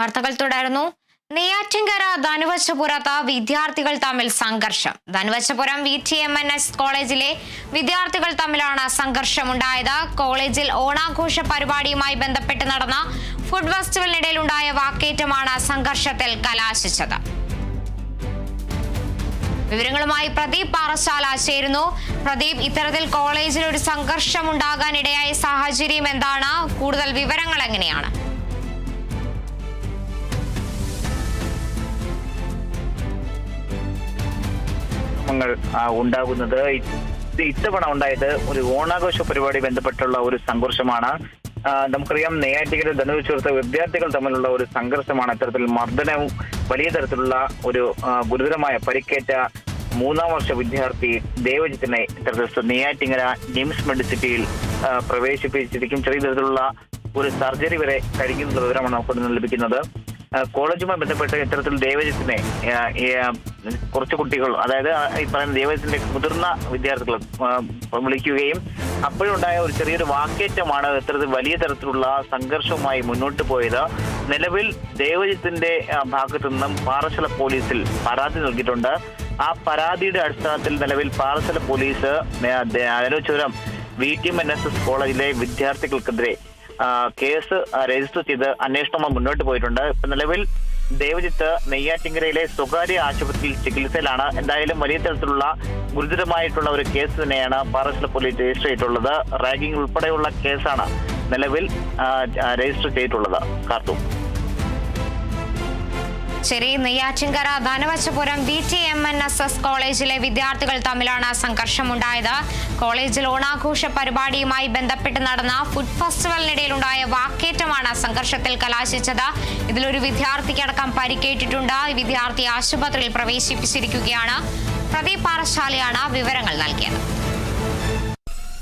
വാർത്തകൾ തുടരുന്നു. നെയ്യാറ്റിൻകര ധനുവച്ചപുരത്ത് വിദ്യാർത്ഥികൾ തമ്മിൽ സംഘർഷം. Dhanuvachapuram V T M N S കോളേജിലെ വിദ്യാർത്ഥികൾ തമ്മിലാണ് സംഘർഷമുണ്ടായത്. കോളേജിൽ ഓണാഘോഷ പരിപാടിയുമായി ബന്ധപ്പെട്ട് നടന്ന ഫുഡ് ഫെസ്റ്റിവലിനിടയിലുണ്ടായ വാക്കേറ്റമാണ് സംഘർഷത്തിൽ കലാശിച്ചത്. വിവരങ്ങളുമായി പ്രദീപ് പാറശാല ചേരുന്നു. പ്രദീപ് ഇത്തരത്തിൽ കോളേജിൽ ഒരു സംഘർഷം ഉണ്ടാകാനിടയായ സാഹചര്യം എന്താണ്? കൂടുതൽ വിവരങ്ങൾ എങ്ങനെയാണ്? ആ, ഉണ്ടാകുന്നത്. ഇത്തവണ ഉണ്ടായത് ഒരു ഓണാഘോഷ പരിപാടി ബന്ധപ്പെട്ടുള്ള ഒരു സംഘർഷമാണ്. നമുക്കറിയാം നെയ്യാറ്റിക്കര ധനുവച്ചൂർത്ത് വിദ്യാർത്ഥികൾ തമ്മിലുള്ള ഒരു സംഘർഷമാണ്. ഇത്തരത്തിൽ മർദ്ദനവും വലിയ തരത്തിലുള്ള ഒരു ഗുരുതരമായ പരിക്കേറ്റ മൂന്നാം വർഷ വിദ്യാർത്ഥി ദേവജിത്തിനെ ഇത്തരത്തിൽ നെയ്യാറ്റിങ്ങര നിംസ് മെഡിസിറ്റിയിൽ പ്രവേശിപ്പിച്ചിരിക്കും. ചെറിയ തരത്തിലുള്ള ഒരു സർജറി വരെ കഴിക്കുന്ന വിവരമാണ് നമുക്ക് ലഭിക്കുന്നത്. കോളേജുമായി ബന്ധപ്പെട്ട് ഇത്തരത്തിൽ ദേവജിത്തിനെ കുറച്ച് കുട്ടികൾ അതായത് ഈ പറയുന്ന ദേവജിത്തിന്റെ മുതിർന്ന വിദ്യാർത്ഥികൾ വിളിക്കുകയും അപ്പോഴുണ്ടായ ഒരു ചെറിയൊരു വാക്കേറ്റമാണ് ഇത്തരത്തിൽ വലിയ തരത്തിലുള്ള സംഘർഷവുമായി മുന്നോട്ട് പോയത്. നിലവിൽ ദേവജിത്തിന്റെ ഭാഗത്തു നിന്നും പാറശാല പോലീസിൽ പരാതി നൽകിയിട്ടുണ്ട്. ആ പരാതിയുടെ അടിസ്ഥാനത്തിൽ നിലവിൽ Parassala police അലോചുരം V T M N S S കോളേജിലെ വിദ്യാർത്ഥികൾക്കെതിരെ കേസ് രജിസ്റ്റർ ചെയ്ത് അന്വേഷണവുമായി മുന്നോട്ട് പോയിട്ടുണ്ട്. ഇപ്പൊ നിലവിൽ ദേവജിത്ത് നെയ്യാറ്റിങ്കരയിലെ സ്വകാര്യ ആശുപത്രിയിൽ ചികിത്സയിലാണ്. എന്തായാലും വലിയ തരത്തിലുള്ള ഗുരുതരമായിട്ടുള്ള ഒരു കേസ് തന്നെയാണ് പാറശാല പോലീസ് രജിസ്റ്റർ ചെയ്തിട്ടുള്ളത്. റാഗിംഗ് ഉൾപ്പെടെയുള്ള കേസാണ് നിലവിൽ രജിസ്റ്റർ ചെയ്തിട്ടുള്ളത്. കാർത്തു. ശരി Neyyattinkara Dhanuvachapuram B T M N S S കോളേജിലെ വിദ്യാർത്ഥികൾ തമ്മിലാണ് സംഘർഷമുണ്ടായത്. കോളേജിൽ ഓണാഘോഷ പരിപാടിയുമായി ബന്ധപ്പെട്ട് നടന്ന ഫുഡ് ഫെസ്റ്റിവലിനിടയിലുണ്ടായ വാക്കേറ്റമാണ് സംഘർഷത്തിൽ കലാശിച്ചത്. ഇതിലൊരു വിദ്യാർത്ഥിക്കടക്കം പരിക്കേറ്റിട്ടുണ്ട്. വിദ്യാർത്ഥി ആശുപത്രിയിൽ പ്രവേശിപ്പിച്ചിരിക്കുകയാണ്. പ്രദീപ് പാറശാലയാണ് വിവരങ്ങൾ നൽകിയത്.